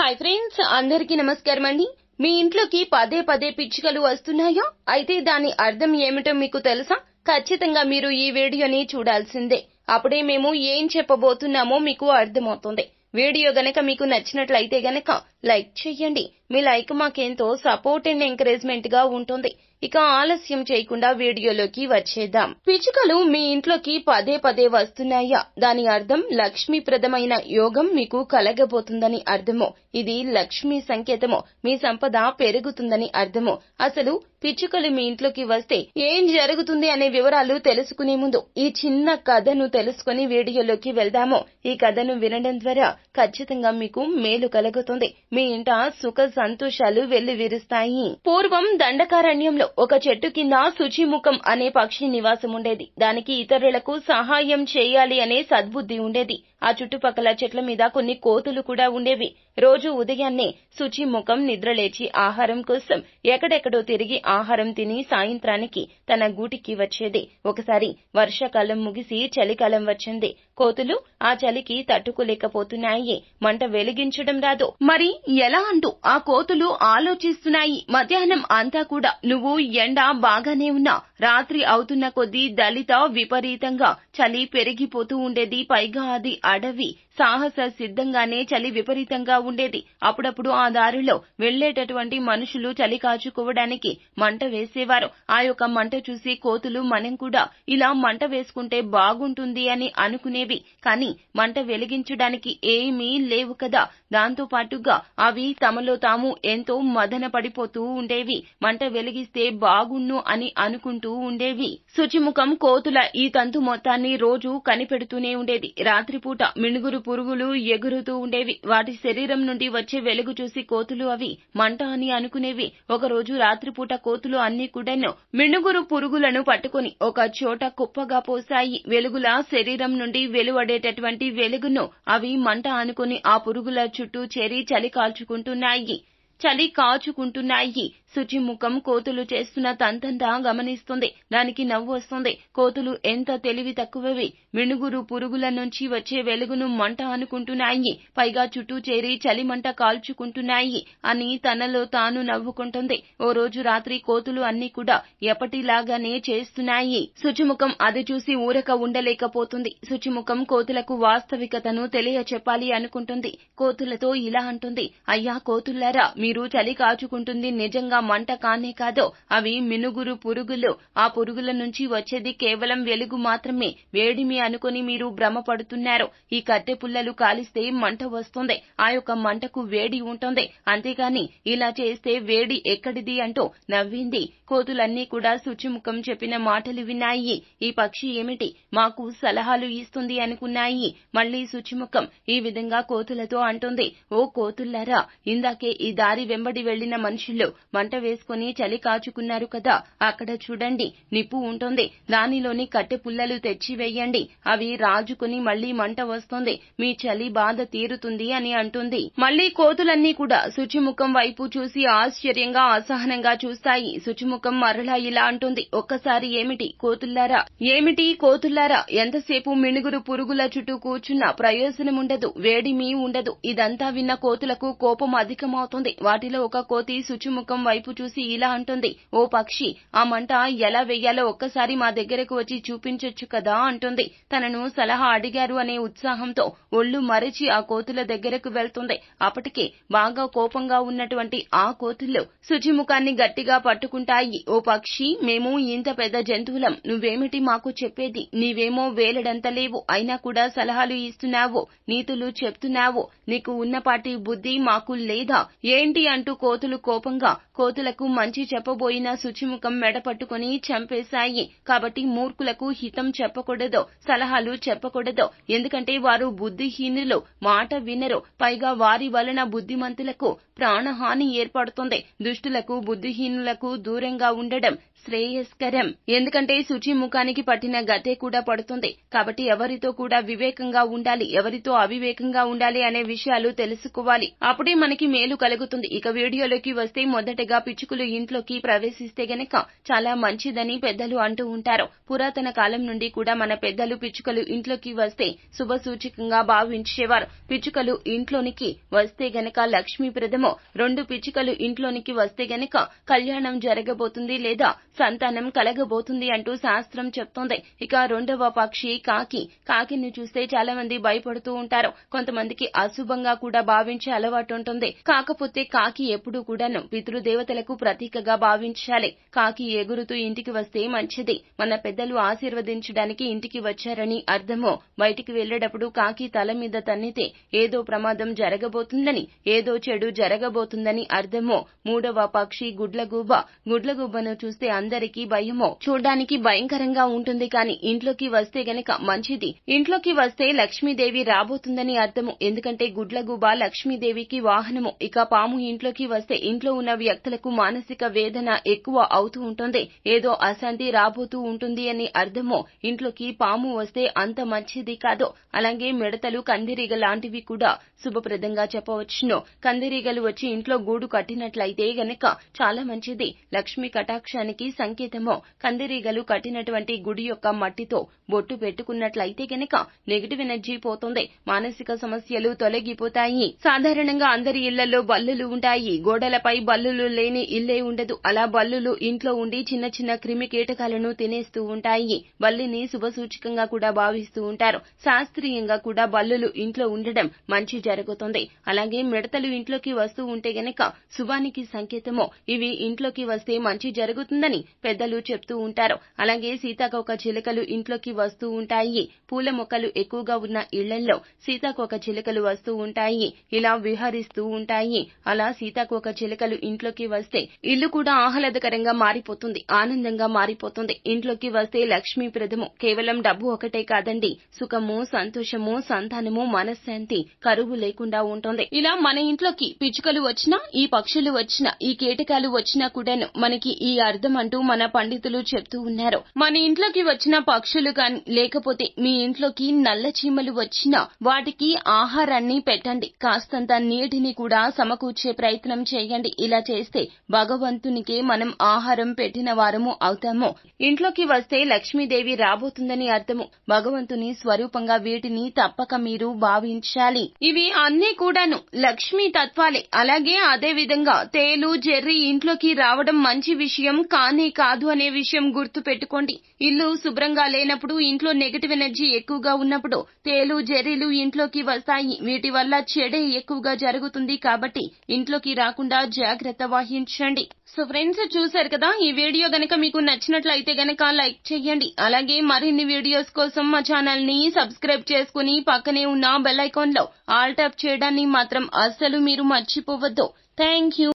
Hi friends అందరికీ నమస్కారం అండి. మీ ఇంట్లోకి పదే పదే పిచ్చుకలు వస్తున్నాయో అయితే దాని అర్థం ఏమిటో మీకు తెలుసా? ఖచ్చితంగా మీరు ఈ వీడియోని చూడాల్సిందే. అప్పుడే మేము ఏం చెప్పబోతున్నామో మీకు అర్థమవుతుంది. వీడియో గనక మీకు నచ్చినట్లయితే గనక లైక్ చేయండి. మీ లైక్ మాకెంతో సపోర్ట్ అండ్ ఎంకరేజ్మెంట్గా ఉంటుంది. ఇక ఆలస్యం చేయకుండా వీడియోలోకి వచ్చేద్దాం. పిచ్చుకలు మీ ఇంట్లోకి పదే పదే వస్తున్నాయా? దాని అర్థం లక్ష్మీప్రదమైన యోగం మీకు కలగబోతుందని అర్థము? ఇది లక్ష్మీ సంకేతము? మీ సంపద పెరుగుతుందని అర్థము? అసలు పిచ్చుకలు మీ ఇంట్లోకి వస్తే ఏం జరుగుతుంది అనే వివరాలు తెలుసుకునే ముందు ఈ చిన్న కథను తెలుసుకుని వీడియోలోకి వెళ్దాము. ఈ కథను వినడం ద్వారా ఖచ్చితంగా మీకు మేలు కలుగుతుంది. మీ ఇంట సుఖ సంతోషాలు వెళ్ళి విరుస్తాయి పూర్వం దండకారణ్యంలో ఒక చెట్టు కింద శుచిముఖం అనే పక్షి నివాసం ఉండేది. దానికి ఇతరులకు సహాయం చేయాలి అనే సద్బుద్ధి ఉండేది. ఆ చుట్టుపక్కల చెట్ల మీద కొన్ని కోతులు కూడా ఉండేవి. రోజు ఉదయాన్నే శుచిముఖం నిద్రలేచి ఆహారం కోసం ఎక్కడెక్కడో తిరిగి ఆహారం తిని సాయంత్రానికి తన గూటికి వచ్చేది. ఒకసారి వర్షాకాలం ముగిసి చలికాలం వచ్చింది. కోతులు ఆ చలికి తట్టుకోలేకపోతున్నాయి. మంట వెలిగించడం రాదు. మరి ఎలా అంటూ ఆ కోతులు ఆలోచిస్తున్నాయి. మధ్యాహ్నం అంతా కూడా నువ్వు ఎండ బాగానే ఉన్నా. రాత్రి అవుతున్న కొద్దీ దళిత విపరీతంగా చలి పెరిగిపోతూ ఉండేది. పైగా అది అడవి. సాహస సిద్ధంగానే చలి విపరీతంగా ఉండేది. అప్పుడప్పుడు ఆ దారిలో వెళ్ళేటటువంటి మనుషులు చలి కాచుకోవడానికి మంట వేసేవారు. ఆ యొక్క మంట చూసి కోతులు మనం కూడా ఇలా మంట వేసుకుంటే బాగుంటుంది అని అనుకునేవి. కానీ మంట వెలిగించడానికి ఏమీ లేవు కదా. దాంతో పాటుగా అవి తమలో తాము ఎంతో మదన పడిపోతూ ఉండేవి. మంట వెలిగిస్తే బాగున్ను అని అనుకుంటూ ఉండేవి. శుచిముఖం కోతుల ఈ తంతు మొత్తాన్ని రోజు కనిపెడుతూనే ఉండేది. రాత్రిపూట మిణుగురు పురుగులు ఎగురుతూ ఉండేవి. వాటి శరీరం నుండి వచ్చే వెలుగు చూసి కోతులు అవి మంట అని అనుకునేవి. ఒకరోజు రాత్రిపూట కోతులు అన్ని కూడాను మిణుగురు పురుగులను పట్టుకుని ఒక చోట కుప్పగా పోసాయి వెలుగుల శరీరం నుండి వెలువడేటటువంటి వెలుగును అవి మంట అనుకుని ఆ పురుగుల చుట్టూ చేరి చలి కాల్చుకుంటున్నాయి. చలి కాచుకుంటున్నాయి. శుచిముఖం కోతులు చేస్తున్న తంతంతా గమనిస్తుంది. దానికి నవ్వు వస్తుంది. కోతులు ఎంత తెలివి తక్కువవి. మిణుగురు పురుగుల నుంచి వచ్చే వెలుగును మంట అనుకుంటున్నాయి. పైగా చుట్టూ చేరి చలి మంట కాల్చుకుంటున్నాయి అని తనలో తాను నవ్వుకుంటుంది. ఓ రోజు రాత్రి కోతులు అన్ని కూడా ఎప్పటిలాగానే చేస్తున్నాయి. శుచిముఖం అది చూసి ఊరక ఉండలేకపోతుంది. శుచిముఖం కోతులకు వాస్తవికతను తెలియ చెప్పాలి అనుకుంటుంది. కోతులతో ఇలా అంటుంది. అయ్యా కోతుల్లారా మీరు చలి కాచుకుంటుంది నిజంగా మంట కానే కాదో అవి మినుగురు పురుగులు. ఆ పురుగుల నుంచి వచ్చేది కేవలం వెలుగు మాత్రమే. వేడిమి అనుకుని మీరు భ్రమపడుతున్నారు. ఈ కట్టె పుల్లలు కాలిస్తే మంట వస్తుంది. ఆ యొక్క మంటకు వేడి ఉంటుంది. అంతేగాని ఇలా చేస్తే వేడి ఎక్కడిది అంటూ నవ్వింది. కోతులన్నీ కూడా శుచిముఖం చెప్పిన మాటలు విన్నాయి. ఈ పక్షి ఏమిటి? మాకు సలహాలు ఇస్తుంది అనుకున్నాయి. మళ్ళీ శుచిముఖం ఈ విధంగా కోతులతో అంటుంది. ఓ కోతుల్లారా ఇందాకే ఈ దారి వెంబడి వెళ్ళిన మనుషుల్లో మంట వేసుకుని చలి కాచుకున్నారు కదా అక్కడ చూడండి నిప్పు ఉంటుంది. దానిలోని కట్టె పుల్లలు తెచ్చి వెయ్యండి అవి రాజుకుని మళ్ళీ మంట వస్తుంది. మీ చలి బాధ తీరుతుంది అని అంటుంది. మళ్ళీ కోతులన్నీ కూడా శుచిముఖం వైపు చూసి ఆశ్చర్యంగా అసహనంగా చూస్తాయి. శుచిముఖం మరలా ఇలా అంటుంది. ఒక్కసారి ఏమిటి కోతుల్లారా? ఏమిటి కోతుల్లారా? ఎంతసేపు మిణుగురు పురుగుల చుట్టూ కూర్చున్నా ప్రయోజనం ఉండదు వేడిమి ఉండదు. ఇదంతా విన్న కోతులకు కోపం అధికమవుతుంది. వాటిలో ఒక కోతి శుచిముఖం వైపు చూసి ఇలా అంటుంది ఓ పక్షి ఆ మంట ఎలా వెయ్యాలో ఒక్కసారి మా దగ్గరకు వచ్చి చూపించొచ్చు కదా అంటుంది. తనను సలహా అడిగారు అనే ఉత్సాహంతో ఒళ్ళు మరచి ఆ కోతుల దగ్గరకు వెళ్తుంది. అప్పటికే బాగా కోపంగా ఉన్నటువంటి ఆ కోతుల్లో శుచిముఖాన్ని గట్టిగా పట్టుకుంటాయి. ఓ పక్షి మేము ఇంత పెద్ద జంతువులం నువ్వేమిటి మాకు చెప్పేది? నీవేమో వేలడంత లేవు అయినా కూడా సలహాలు ఇస్తున్నావు నీతులు చెప్తున్నావు నీకు ఉన్నపాటి బుద్ధి మాకు లేదా ఏంటి అంటూ కోతులు కోపంగా కోతులకు మంచి చెప్పబోయిన శుచిముఖం మెడపట్టుకుని చంపేశాయి. కాబట్టి మూర్ఖులకు హితం చెప్పకూడదు సలహాలు చెప్పకూడదు. ఎందుకంటే వారు బుద్ధిహీనులు మాట వినరు. పైగా వారి వలన బుద్ధిమంతులకు ప్రాణహాని ఏర్పడుతుంది. దుష్టులకు బుద్ధిహీనులకు దూరంగా ఉండడం శ్రేయస్కరం. ఎందుకంటే శుచి ముఖానికి పట్టిన గతే కూడా పడుతుంది. కాబట్టి ఎవరితో కూడా వివేకంగా ఉండాలి ఎవరితో అవివేకంగా ఉండాలి అనే విషయాలు తెలుసుకోవాలి. అప్పుడే మనకి మేలు కలుగుతుంది. ఇక వీడియోలోకి వస్తే మొదటగా పిచ్చుకలు ఇంట్లోకి ప్రవేశిస్తే గనక చాలా మంచిదని పెద్దలు అంటూ ఉంటారు. పురాతన కాలం నుండి కూడా మన పెద్దలు పిచ్చుకలు ఇంట్లోకి వస్తే శుభ సూచకంగా భావించేవారు. పిచ్చుకలు ఇంట్లోనికి వస్తే గనక లక్ష్మీప్రదము రెండు పిచ్చుకలు ఇంట్లోనికి వస్తే గనక కళ్యాణం జరగబోతుంది లేదా సంతానం కలగబోతుంది అంటూ శాస్త్రం చెప్తోంది. ఇక రెండవ పక్షి కాకి. కాకిని చూస్తే చాలా మంది భయపడుతూ ఉంటారు. కొంతమందికి అశుభంగా కూడా భావించే అలవాటు ఉంటుంది. కాకపోతే కాకి ఎప్పుడూ కూడాను పితృదేవతలకు ప్రతీకగా భావించాలి. కాకి ఎగురుతూ ఇంటికి వస్తే మంచిది. మన పెద్దలు ఆశీర్వదించడానికి ఇంటికి వచ్చారని అర్థమో బయటికి వెళ్ళేటప్పుడు కాకి తల మీద తన్నితే ఏదో ప్రమాదం జరగబోతుందని ఏదో చెడు జరగబోతుందని అర్థమో మూడవ పక్షి గుడ్లగూబ. గుడ్లగూబను చూస్తే అందరికీ భయమో చూడ్డానికి భయంకరంగా ఉంటుంది కానీ ఇంట్లోకి వస్తే గనక మంచిది. ఇంట్లోకి వస్తే లక్ష్మీదేవి రాబోతుందని అర్థము ఎందుకంటే గుడ్లగూబ లక్ష్మీదేవికి వాహనము ఇక పాము ఇంట్లోకి వస్తే ఇంట్లో ఉన్న వ్యక్తులకు మానసిక వేదన ఎక్కువ అవుతూ ఉంటుంది. ఏదో అశాంతి రాబోతూ ఉంటుంది అని అర్థమో ఇంట్లోకి పాము వస్తే అంత మంచిది కాదు. అలాగే మిడతలు కందిరీగ లాంటివి కూడా శుభప్రదంగా చెప్పవచ్చును. కందిరీగలు వచ్చి ఇంట్లో గూడు కట్టినట్లయితే గనక చాలా మంచిది. లక్ష్మి కటాక్షానికి సంకేతమో కందిరీగలు కట్టినటువంటి గుడి యొక్క మట్టితో బొట్టు పెట్టుకున్నట్లయితే గనక నెగిటివ్ ఎనర్జీ పోతుంది. మానసిక సమస్యలు తొలగిపోతాయి. సాధారణంగా అందరి ఇళ్ళలో బల్లులు ఉంటాయి. గోడలపై బల్లులు లేని ఇల్లే ఉండదు. అలా బల్లులు ఇంట్లో ఉండి చిన్న చిన్న క్రిమి కీటకాలను తినేస్తూ ఉంటాయి. బల్లిని శుభసూచకంగా కూడా భావిస్తూ ఉంటారు. శాస్త్రీయంగా కూడా బల్లులు ఇంట్లో ఉండడం మంచి జరుగుతుంది. అలాగే మిడతలు ఇంట్లోకి వస్తూ ఉంటే గనక శుభానికి సంకేతమో ఇవి ఇంట్లోకి వస్తే మంచి జరుగుతుందని పెద్దలు చెప్తూ ఉంటారు. అలాగే సీతాకోక చిలుకలు ఇంట్లోకి వస్తూ ఉంటాయి. పూల మొక్కలు ఎక్కువగా ఉన్న ఇళ్ళలో సీతాకోక చిలుకలు వస్తూ ఉంటాయి. ఇలా విహరిస్తూ ఉంటాయి. అలా సీతాకోక చిలుకలు ఇంట్లోకి వస్తే ఇల్లు కూడా ఆహ్లాదకరంగా మారిపోతుంది ఆనందంగా మారిపోతుంది. ఇంట్లోకి వస్తే లక్ష్మీప్రదము కేవలం డబ్బు ఒకటే కాదండి. సుఖము సంతోషము సంతానము మనశ్శాంతి కరువు లేకుండా ఉంటుంది. ఇలా మన ఇంట్లోకి పిచ్చుకలు వచ్చినా ఈ పక్షులు వచ్చినా ఈ కీటకాలు వచ్చినా కూడాను మనకి ఈ అర్థం అంటూ మన పండితులు చెప్తూ ఉన్నారు. మన ఇంట్లోకి వచ్చిన పక్షులు కాని లేకపోతే మీ ఇంట్లోకి నల్ల చీమలు వచ్చినా వాటికి ఆహారాన్ని పెట్టండి. కాస్తంత నీటిని కూడా సమకూర్చే ప్రయత్నం చేయండి. ఇలా చేస్తే భగవంతునికే మనం ఆహారం పెట్టిన వారము అవుతాము. ఇంట్లోకి వస్తే లక్ష్మీదేవి రాబోతుందని అర్థము. భగవంతుని స్వరూపంగా వీటిని తప్పక మీరు భావించాలి. ఇవి అన్నీ కూడాను లక్ష్మీ తత్వాలే. అలాగే అదే విధంగా తేలు జెర్రీ ఇంట్లోకి రావడం మంచి విషయం కానీ కాదు అనే విషయం గుర్తు పెట్టుకోండి. ఇల్లు శుభ్రంగా లేనప్పుడు ఇంట్లో నెగటివ్ ఎనర్జీ ఎక్కువగా ఉన్నప్పుడు తేలు జెర్రీలు ఇంట్లోకి వస్తాయి. వీటి వల్ల చెడే ఎక్కువగా జరుగుతుంది కాబట్టి ఇంట్లోకి రాకుండా జాగ్రత్త వహించండి. సో ఫ్రెండ్స్ చూసారు కదా? ఈ వీడియో గనక మీకు నచ్చినట్లయితే గనక లైక్ చేయండి. అలాగే మరిన్ని వీడియోస్ కోసం మా ఛానల్ని సబ్స్క్రైబ్ చేసుకుని పక్కనే ఉన్న బెల్ ఐకాన్లో ఆల్ టాప్ చేయడాన్ని మాత్రం అస్సలు మీరు మర్చిపోవద్దు. Thank you.